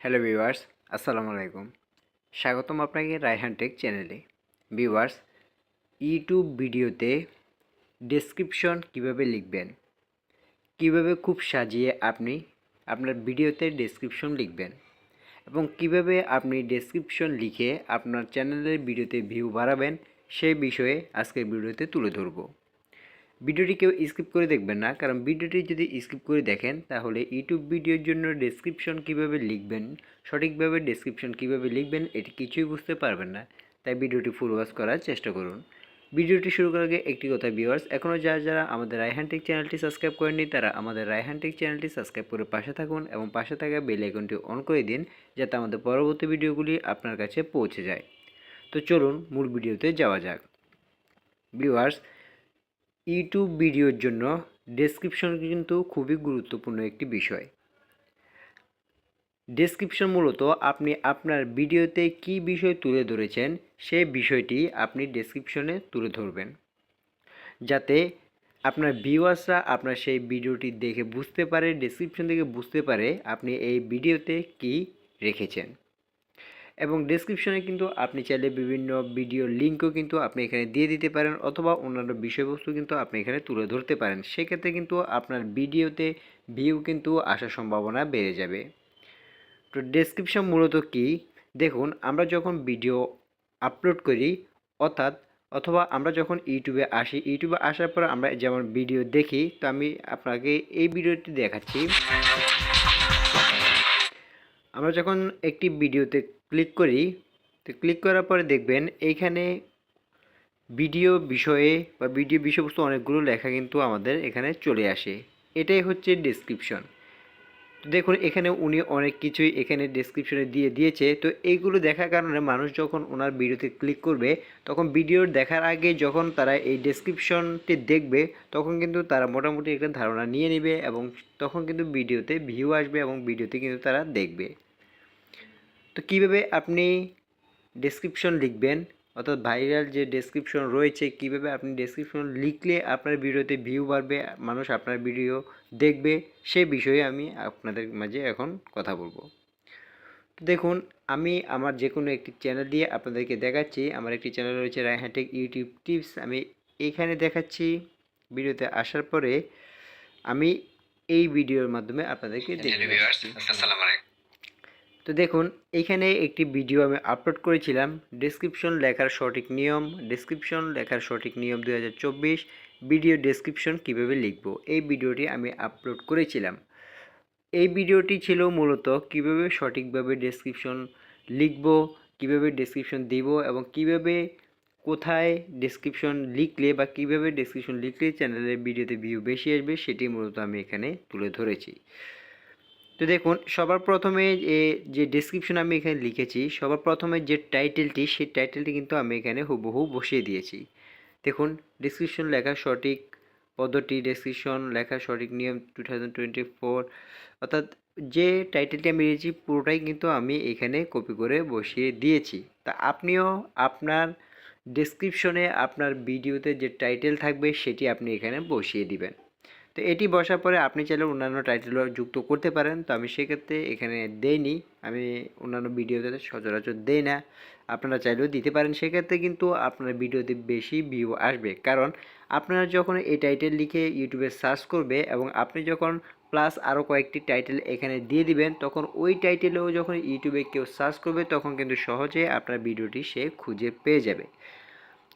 Hello viewers, আসসালামু আলাইকুম। স্বাগতম আপনাকে রায়হান টেক চ্যানেলে। ভিউয়ার্স, ইউটিউব ভিডিওতে ডেসক্রিপশন কীভাবে লিখবেন, কীভাবে খুব সাজিয়ে আপনি আপনার ভিডিওতে ডেসক্রিপশন লিখবেন এবং কীভাবে আপনি ডেসক্রিপশন লিখে আপনার চ্যানেলের ভিডিওতে ভিউ বাড়াবেন সেই বিষয়ে আজকের ভিডিওতে তুলে ধরবো। ভিডিওটি কেউ স্কিপ করে দেখবেন না, কারণ ভিডিওটি যদি স্কিপ করে দেখেন, তাহলে ইউটিউব ভিডিওর জন্য ডেসক্রিপশন কীভাবে লিখবেন, সঠিকভাবে ডেসক্রিপশন কীভাবে লিখবেন, এটি কিছুই বুঝতে পারবেন না। তাই ভিডিওটি ফুল ওয়াচ করার চেষ্টা করুন। ভিডিওটি শুরু করার আগে একটি কথা ভিউয়ার্স এখনও যারা যারা আমাদের রায়হান্টিক চ্যানেলটি সাবস্ক্রাইব করেননি, তারা আমাদের রায়হান্টিক চ্যানেলটি সাবস্ক্রাইব করে পাশে থাকুন এবং পাশে থাকা বেল আইকনটি অন করে দিন, যাতে আমাদের পরবর্তী ভিডিওগুলি আপনার কাছে পৌঁছে যায়। তো চলুন মূল ভিডিওতে যাওয়া যাক। ভিউয়ার্স ইউটিউব ভিডিওর জন্য ডেসক্রিপশন কিন্তু খুবই গুরুত্বপূর্ণ একটি বিষয়। ডেসক্রিপশন মূলত আপনি আপনার ভিডিওতে কী বিষয় তুলে ধরেছেন সেই বিষয়টি আপনি ডেসক্রিপশনে তুলে ধরবেন। যাতে আপনার ভিউয়ার্সরা আপনার সেই ভিডিওটি দেখে বুঝতে পারে ডেসক্রিপশন থেকে বুঝতে পারে আপনি এই ভিডিওতে কী রেখেছেন। এবং ডেসক্রিপশনে কিন্তু আপনি চাইলে বিভিন্ন ভিডিও লিঙ্কও কিন্তু আপনি এখানে দিয়ে দিতে পারেন অথবা অন্যান্য বিষয়বস্তু কিন্তু আপনি এখানে তুলে ধরতে পারেন। সেক্ষেত্রে কিন্তু আপনার ভিডিওতে ভিউ কিন্তু আসার সম্ভাবনা বেড়ে যাবে। তো ডেসক্রিপশন মূলত কি? দেখুন, আমরা যখন ভিডিও আপলোড করি, অর্থাৎ অথবা আমরা যখন ইউটিউবে আসি ইউটিউবে আসার পর আমরা যেমন ভিডিও দেখি, তো আমি আপনাকে এই ভিডিওটি দেখাচ্ছি। আমরা যখন একটি ভিডিওতে ক্লিক করি, তো ক্লিক করার পরে দেখবেন এইখানে ভিডিও বিষয়ে বা ভিডিও বিষয়বস্তু অনেকগুলো লেখা কিন্তু আমাদের এখানে চলে আসে। এটাই হচ্ছে ডেসক্রিপশন তো দেখুন, এখানে উনি অনেক কিছুই এখানে ডেসক্রিপশনে দিয়ে দিয়েছে। তো এইগুলো দেখার কারণে মানুষ যখন ওনার ভিডিওতে ক্লিক করবে, তখন ভিডিওর দেখার আগে যখন তারা এই ডেসক্রিপশনটি দেখবে, তখন কিন্তু তারা মোটামুটি একটা ধারণা নিয়ে নেবে এবং তখন কিন্তু ভিডিওতে ভিউ আসবে এবং ভিডিওতে কিন্তু তারা দেখবে। তো কীভাবে আপনি ডেসক্রিপশন লিখবেন? অর্থাৎ ভাইরাল যে ডেসক্রিপশন রয়েছে কীভাবে আপনি ডেসক্রিপশন লিখলে আপনার ভিডিওতে ভিউ বাড়বে মানুষ আপনার ভিডিও দেখবে সে বিষয়ে আমি আপনাদের মাঝে এখন কথা বলব। তো দেখুন আমি আমার যে কোনো একটি চ্যানেল দিয়ে আপনাদেরকে দেখাচ্ছি। আমার একটি চ্যানেল রয়েছে রায়হাটেক ইউটিউব টিপস আমি এইখানে দেখাচ্ছি ভিডিওতে আসার পরে আমি এই ভিডিওর মাধ্যমে আপনাদেরকে দেখাচ্ছি তো দেখুন এইখানে একটি ভিডিও আমি আপলোড করেছিলাম। ডেসক্রিপশন লেখার সঠিক নিয়ম ডেসক্রিপশন লেখার সঠিক নিয়ম দু হাজার চব্বিশ ভিডিও ডেসক্রিপশন কীভাবে লিখব, এই ভিডিওটি আমি আপলোড করেছিলাম। এই ভিডিওটি ছিল মূলত কীভাবে সঠিকভাবে ডেসক্রিপশন লিখব, কীভাবে ডেসক্রিপশন দেব এবং কীভাবে কোথায় ডেসক্রিপশন লিখলে বা কীভাবে ডেসক্রিপশন লিখলে চ্যানেলের ভিডিওতে ভিউ বেশি আসবে, সেটি মূলত আমি এখানে তুলে ধরেছি। তো দেখুন, সবার প্রথমে যে ডেসক্রিপশন আমি এখানে লিখেছি, সবার প্রথমে যে টাইটেলটি সেই টাইটেলটি কিন্তু আমি এখানে হুবহু বসিয়ে দিয়েছি। দেখুন ডেসক্রিপশন লেখার সঠিক পদ্ধতি ডেসক্রিপশন লেখার সঠিক নিয়ম টু থাউজেন্ড টোয়েন্টি ফোর অর্থাৎ যে টাইটেলটি আমি দিয়েছি পুরোটাই কিন্তু আমি এখানে কপি করে বসিয়ে দিয়েছি। তা আপনিও আপনার ডেসক্রিপশনে আপনার ভিডিওতে যে টাইটেল থাকবে, সেটি আপনি এখানে বসিয়ে দিবেন। তো এটি বসার পরে আপনি চাইলে অন্যান্য টাইটেলও যুক্ত করতে পারেন। তো আমি সেক্ষেত্রে এখানে দেইনি। আমি অন্যান্য ভিডিওতে সচরাচর দেই না। আপনারা চাইলেও দিতে পারেন। সেক্ষেত্রে কিন্তু আপনার ভিডিওতে বেশি ভিউ আসবে। কারণ আপনারা যখন এই টাইটেল লিখে ইউটিউবে সার্চ করবে এবং আপনি যখন প্লাস আরও কয়েকটি টাইটেল এখানে দিয়ে দিবেন, তখন ওই টাইটেলেও যখন ইউটিউবে কেউ সার্চ করবে, তখন কিন্তু সহজে আপনার ভিডিওটি সে খুঁজে পেয়ে যাবে।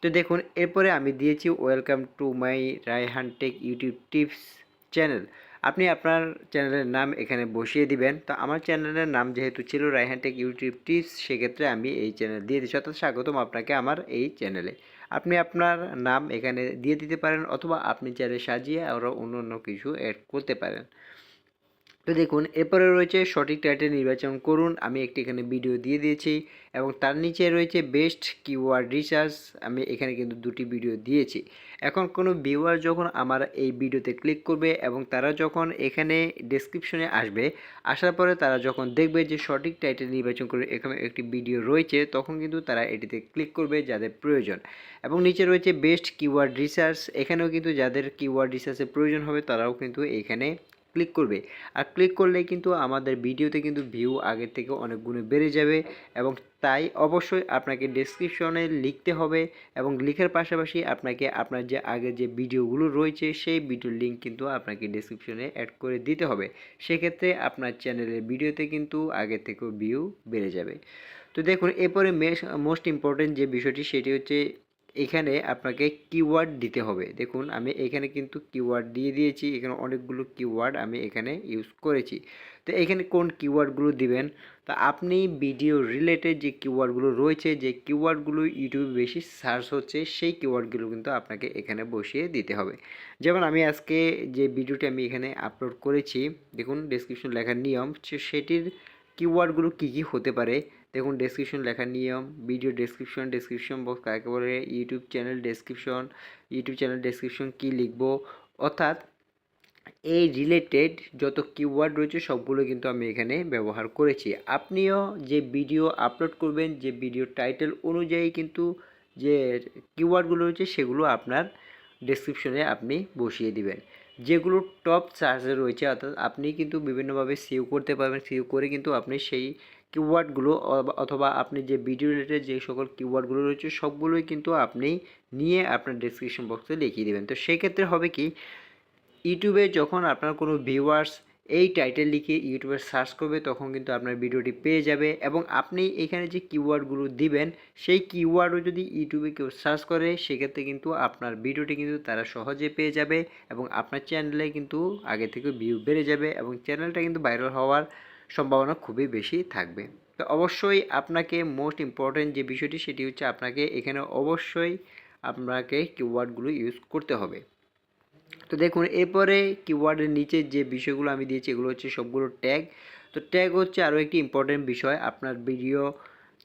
তো দেখুন, এরপরে আমি দিয়েছি welcome to my Raihan tech YouTube tips channel আপনি আপনার চ্যানেলের নাম এখানে বসিয়ে দিবেন। তো আমার চ্যানেলের নাম যেহেতু ছিল রায়হান টেক ইউটিউব টিপস সেক্ষেত্রে আমি এই চ্যানেল দিয়ে দিচ্ছি। অর্থাৎ স্বাগতম আপনাকে আমার এই চ্যানেলে আপনি আপনার নাম এখানে দিয়ে দিতে পারেন, অথবা আপনি চ্যানেল সাজিয়ে আরও অন্য অন্য কিছু অ্যাড করতে পারেন। তো দেখুন, এরপরে রয়েছে সঠিক টাইটেল নির্বাচন করুন। আমি একটি এখানে ভিডিও দিয়ে দিয়েছি এবং তার নিচে রয়েছে বেস্ট কিওয়ার্ড রিসার্চ আমি এখানে কিন্তু দুটি ভিডিও দিয়েছি। এখন কোনো ভিউয়ার যখন আমার এই ভিডিওতে ক্লিক করবে এবং তারা যখন এখানে ডেসক্রিপশনে আসবে, আসার পরে তারা যখন দেখবে যে সঠিক টাইটেল নির্বাচন করে এখানে একটি ভিডিও রয়েছে, তখন কিন্তু তারা এটিতে ক্লিক করবে যাদের প্রয়োজন। এবং নিচে রয়েছে বেস্ট কিওয়ার্ড রিসার্চ এখানেও কিন্তু যাদের কিওয়ার্ড রিসার্চের প্রয়োজন হবে, তারাও কিন্তু এখানে ক্লিক করবে। আর ক্লিক করলে কিন্তু আমাদের ভিডিওতে কিন্তু ভিউ আগের থেকে অনেক গুণে বেড়ে যাবে এবং তাই অবশ্যই আপনাকে ডেসক্রিপশনে লিখতে হবে এবং লিখার পাশাপাশি আপনাকে আপনার যে আগে যে ভিডিওগুলো রয়েছে সেই ভিডিওর লিঙ্ক কিন্তু আপনাকে ডেসক্রিপশনে অ্যাড করে দিতে হবে। সেক্ষেত্রে আপনার চ্যানেলের ভিডিওতে কিন্তু আগের থেকেও ভিউ বেড়ে যাবে। তো দেখুন, এরপরে মোস্ট ইম্পর্টেন্ট যে বিষয়টি সেটি হচ্ছে এখানে আপনাকে কিওয়ার্ড দিতে হবে। দেখুন, আমি এখানে কিন্তু কিওয়ার্ড দিয়ে দিয়েছি, এখানে অনেকগুলো কিওয়ার্ড আমি এখানে ইউজ করেছি। তো এখানে কোন কিওয়ার্ডগুলো দিবেন? তা আপনি ভিডিও রিলেটেড যে কিওয়ার্ডগুলো রয়েছে, যে কিওয়ার্ডগুলো ইউটিউবে বেশি সার্চ হচ্ছে, সেই কিওয়ার্ডগুলো কিন্তু আপনাকে এখানে বসিয়ে দিতে হবে। যেমন আমি আজকে যে ভিডিওটি আমি এখানে আপলোড করেছি, দেখুন ডেসক্রিপশন লেখার নিয়ম সেটির কিওয়ার্ডগুলো কী কী হতে পারে দেখুন ডেসক্রিপশন লেখার নিয়ম ভিডিও ডেসক্রিপশন ডেসক্রিপশন বক্স কাকে বলে YouTube channel description YouTube channel description কী লিখব? অর্থাৎ এই রিলেটেড যত কিওয়ার্ড রয়েছে সবগুলো কিন্তু আমি এখানে ব্যবহার করেছি। আপনিও যে ভিডিও আপলোড করবেন, যে ভিডিও টাইটেল অনুযায়ী কিন্তু যে কিওয়ার্ডগুলো রয়েছে সেগুলো আপনার ডেসক্রিপশনে আপনি বসিয়ে দিবেন। যেগুলো টপ চার্জে রয়েছে, অর্থাৎ আপনি কিন্তু বিভিন্নভাবে সিউ করতে পারবেন সিউ করে কিন্তু আপনি সেই কিওয়ার্ডগুলো অথবা আপনি যে ভিডিও রিলেটেড যে সকল কিওয়ার্ডগুলো রয়েছে, সবগুলোই কিন্তু আপনি নিয়ে আপনার ডেসক্রিপশন বক্সে লিখিয়ে দেবেন। তো সেক্ষেত্রে হবে কি, ইউটিউবে যখন আপনার কোনো ভিউয়ার্স এই টাইটেল লিখে ইউটিউবে সার্চ করবে, তখন কিন্তু আপনার ভিডিওটি পেয়ে যাবে এবং আপনি এখানে যে কিওয়ার্ডগুলো দিবেন, সেই কিওয়ার্ডও যদি ইউটিউবে কেউ সার্চ করে, সেক্ষেত্রে কিন্তু আপনার ভিডিওটি কিন্তু তারা সহজে পেয়ে যাবে এবং আপনার চ্যানেলে কিন্তু আগে থেকে ভিউ বেড়ে যাবে এবং চ্যানেলটা কিন্তু ভাইরাল হওয়ার সম্ভাবনা খুবই বেশি থাকবে। তো অবশ্যই আপনাকে মোস্ট ইম্পর্টেন্ট যে বিষয়টি সেটি হচ্ছে আপনাকে এখানে অবশ্যই আপনাকে কিওয়ার্ডগুলো ইউজ করতে হবে। তো দেখুন, এরপরে কিওয়ার্ডের নিচে যে বিষয়গুলো আমি দিয়েছি এগুলো হচ্ছে সবগুলো ট্যাগ তো ট্যাগ হচ্ছে আরও একটি ইম্পর্টেন্ট বিষয়। আপনার ভিডিও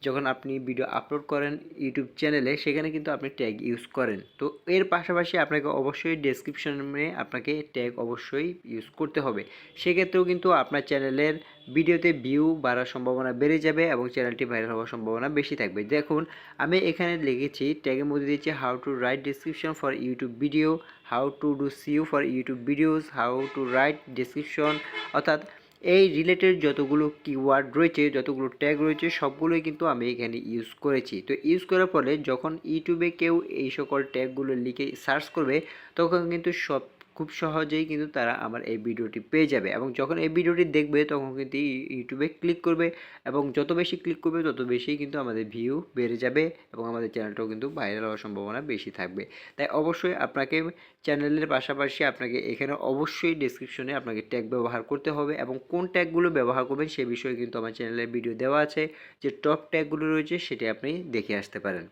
যখন আপনি ভিডিও আপলোড করেন ইউটিউব চ্যানেলে সেখানে কিন্তু আপনি ট্যাগ ইউজ করেন। তো এর পাশাপাশি আপনাকে অবশ্যই ডেসক্রিপশনে আপনাকে ট্যাগ অবশ্যই ইউজ করতে হবে। সেক্ষেত্রেও কিন্তু আপনার চ্যানেলের ভিডিওতে ভিউ বাড়ার সম্ভাবনা বেড়ে যাবে এবং চ্যানেলটি ভাইরাল হওয়ার সম্ভাবনা বেশি থাকবে। দেখুন, আমি এখানে লিখেছি ট্যাগের মধ্যে দিয়েছি how to write description for YouTube video how to do SEO for YouTube videos how to write description অর্থাৎ এই রিলেটেড যতগুলো কিওয়ার্ড রয়েছে, যতগুলো ট্যাগ রয়েছে, সবগুলোই কিন্তু আমি এখানে ইউজ করেছি। তো ইউজ করার ফলে যখন ইউটিউবে কেউ এই সকল ট্যাগগুলো লিখে সার্চ করবে, তখন কিন্তু সব খুব সহজেই কিন্তু তারা আমার এই ভিডিওটি পেয়ে যাবে এবং যখন এই ভিডিওটি দেখবে তখন কিন্তু ইউটিউবে ক্লিক করবে এবং যত বেশি ক্লিক করবে তত বেশি কিন্তু আমাদের ভিউ বেড়ে যাবে এবং আমাদের চ্যানেলটাও কিন্তু ভাইরাল হওয়ার সম্ভাবনা বেশি থাকবে। তাই অবশ্যই আপনাকে চ্যানেলের পাশাপাশি আপনাকে এখানে অবশ্যই ডিসক্রিপশনে আপনাকে ট্যাগ ব্যবহার করতে হবে এবং কোন ট্যাগগুলো ব্যবহার করবেন সে বিষয়ে কিন্তু আমার চ্যানেলের ভিডিও দেওয়া আছে। যে টপ ট্যাগগুলো রয়েছে সেটি আপনি দেখে আসতে পারেন।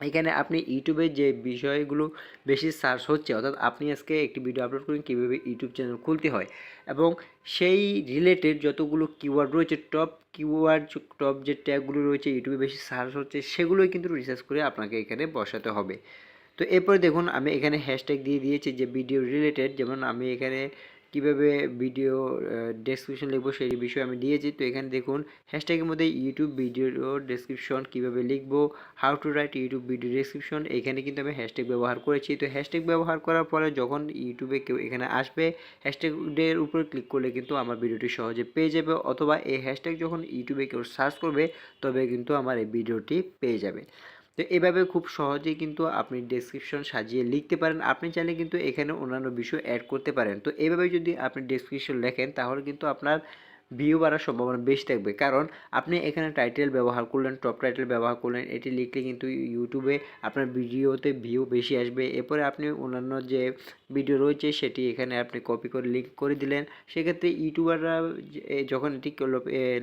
এখানে আপনি ইউটিউবে যে বিষয়গুলো বেশি সার্চ হচ্ছে, অর্থাৎ আপনি আজকে একটি ভিডিও আপলোড করেন, কীভাবে ইউটিউব চ্যানেল খুলতে হয়। এবং সেই রিলেটেড যতগুলো কিওয়ার্ড রয়েছে টপ কিওয়ার্ড টপ যে ট্যাগগুলো রয়েছে ইউটিউবে বেশি সার্চ হচ্ছে, সেগুলোই কিন্তু রিসার্চ করে আপনাকে এখানে বসাতে হবে। তো এরপরে দেখুন, আমি এখানে হ্যাশট্যাগ দিয়ে দিয়েছি যে ভিডিও রিলেটেড যেমন আমি এখানে কীভাবে ভিডিও ডেসক্রিপশন লিখব সেই বিষয়ে আমি দিয়েছি। তো এখানে দেখুন হ্যাশট্যাগের মধ্যে ইউটিউব ভিডিও ডেসক্রিপশন কীভাবে লিখব how to write YouTube video description এখানে কিন্তু আমি হ্যাশট্যাগ ব্যবহার করেছি। তো হ্যাশট্যাগ ব্যবহার করার পরে যখন ইউটিউবে কেউ এখানে আসবে হ্যাশট্যাগের উপর ক্লিক করলে কিন্তু আমার ভিডিওটি সহজে পেয়ে যাবে। অথবা এই হ্যাশট্যাগ যখন ইউটিউবে কেউ সার্চ করবে, তবে কিন্তু আমার এই ভিডিওটি পেয়ে যাবে। তো এভাবে খুব সহজেই কিন্তু আপনি ডেসক্রিপশন সাজিয়ে লিখতে পারেন। আপনি চাইলে কিন্তু এখানে অন্যান্য বিষয় অ্যাড করতে পারেন। তো এভাবে যদি আপনি ডেসক্রিপশন লেখেন, তাহলে কিন্তু আপনার ভিউ বাড়ার সম্ভাবনা বেশি থাকবে। কারণ আপনি এখানে টাইটেল ব্যবহার করলেন টপ টাইটেল ব্যবহার করলেন, এটি লিখলে কিন্তু ইউটিউবে আপনার ভিডিওতে ভিউ বেশি আসবে। এরপরে আপনি অন্যান্য যে ভিডিও রয়েছে, সেটি এখানে আপনি কপি করে লিঙ্ক করে দিলেন। সেক্ষেত্রে ইউটিউবাররা যখন এটি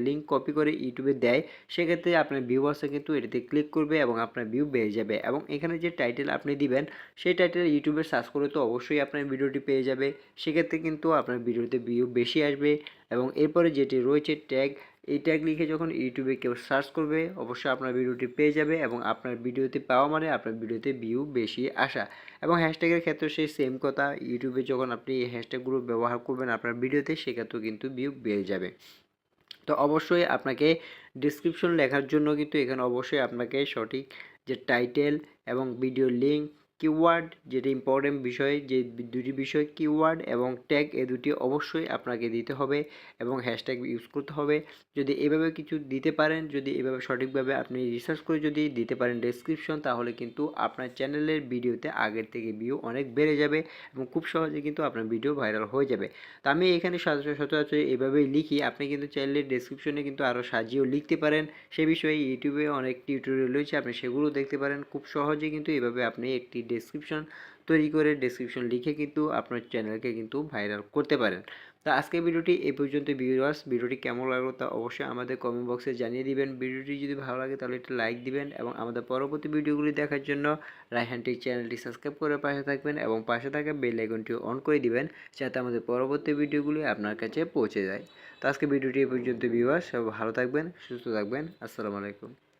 লিঙ্ক কপি করে ইউটিউবে দেয়, সেক্ষেত্রে আপনার ভিউয়ার্সে কিন্তু এটিতে ক্লিক করবে এবং আপনার ভিউ বেড়ে যাবে। এবং এখানে যে টাইটেল আপনি দিবেন, সেই টাইটেল ইউটিউবে সার্চ করে তো অবশ্যই আপনার ভিডিওটি পেয়ে যাবে। সেক্ষেত্রে কিন্তু আপনার ভিডিওতে ভিউ বেশি আসবে। এবং এরপরে যেটি রয়েছে ট্যাগ এই ট্যাগ লিখে যখন ইউটিউবে কেউ সার্চ করবে, অবশ্যই আপনার ভিডিওটি পেয়ে যাবে এবং আপনার ভিডিওতে পাওয়া মানে আপনার ভিডিওতে ভিউ বেশি আসা। এবং হ্যাশট্যাগের ক্ষেত্রে সেই সেম কথা, ইউটিউবে যখন আপনি এই হ্যাশট্যাগুলো ব্যবহার করবেন আপনার ভিডিওতে, সেক্ষেত্রেও কিন্তু ভিউ বেড়ে যাবে। তো অবশ্যই আপনাকে ডিসক্রিপশন লেখার জন্য কিন্তু এখানে অবশ্যই আপনাকে সঠিক যে টাইটেল এবং ভিডিও লিঙ্ক কিওয়ার্ড যেটা ইম্পর্টেন্ট বিষয়, যে দুটি বিষয় কিওয়ার্ড এবং ট্যাগ এ দুটি অবশ্যই আপনাকে দিতে হবে এবং হ্যাশট্যাগ ইউজ করতে হবে। যদি এভাবে কিছু দিতে পারেন, যদি এভাবে সঠিকভাবে আপনি রিসার্চ করে যদি দিতে পারেন ডেসক্রিপশন তাহলে কিন্তু আপনার চ্যানেলের ভিডিওতে আগের থেকে ভিউ অনেক বেড়ে যাবে এবং খুব সহজে কিন্তু আপনার ভিডিও ভাইরাল হয়ে যাবে। তো আমি এখানে সচরাচর এভাবেই লিখি। আপনি কিন্তু চ্যানেলের ডেসক্রিপশনে কিন্তু আরও সাজিয়েও লিখতে পারেন। সে বিষয়ে ইউটিউবে অনেক টিউটোরিয়াল রয়েছে, আপনি সেগুলো দেখতে পারেন। খুব সহজে কিন্তু এভাবে আপনি একটি ডেসক্রিপশন তৈরি করে ডেসক্রিপশন লিখে কিন্তু আপনার চ্যানেলকে কিন্তু ভাইরাল করতে পারেন। তো আজকের ভিডিওটি এই পর্যন্ত ভিউয়ার্স ভিডিওটি কেমন লাগল তা অবশ্যই আমাদের কমেন্ট বক্সে জানিয়ে দিবেন। ভিডিওটি যদি ভালো লাগে তাহলে একটু লাইক দিবেন এবং আমাদের পরবর্তী ভিডিওগুলি দেখার জন্য রায়হানটির চ্যানেলটি সাবস্ক্রাইব করে পাশে থাকবেন এবং পাশে থাকা বেল আইকনটি অন করে দিবেন যাতে আমাদের পরবর্তী ভিডিওগুলি আপনার কাছে পৌঁছে যায়। তো আজকে ভিডিওটি এই পর্যন্ত ভিউয়ার্স সব ভালো থাকবেন, সুস্থ থাকবেন। আসসালামু আলাইকুম।